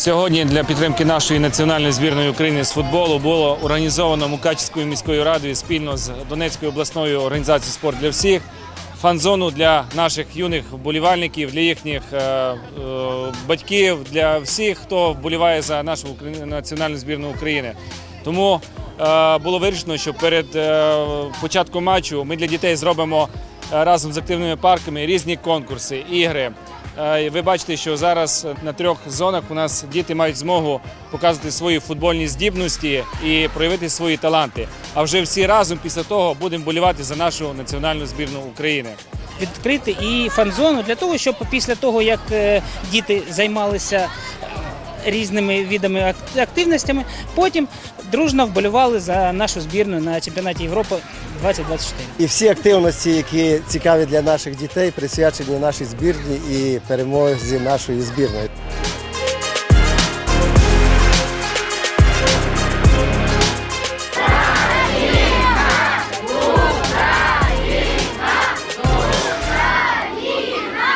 Сьогодні для підтримки нашої національної збірної України з футболу було організовано Мукачівською міською радою спільно з Донецькою обласною організацією спорт для всіх. Фан-зону для наших юних вболівальників, для їхніх е, е, батьків, для всіх, хто вболіває за нашу національну збірну України. Тому е, було вирішено, що перед початком матчу ми для дітей зробимо разом з активними парками різні конкурси, ігри. Е, Ви бачите, що зараз на трьох зонах у нас діти мають змогу показувати свої футбольні здібності і проявити свої таланти. А вже всі разом після того будемо болівати за нашу національну збірну України. відкрити і фан-зону для того, щоб після того, як е, діти займалися різними видами ак- активностями, потім дружно вболівали за нашу збірну на чемпіонаті Європи 2024. І всі активності, які цікаві для наших дітей, присвячені нашій збірні і перемозі нашої збірної.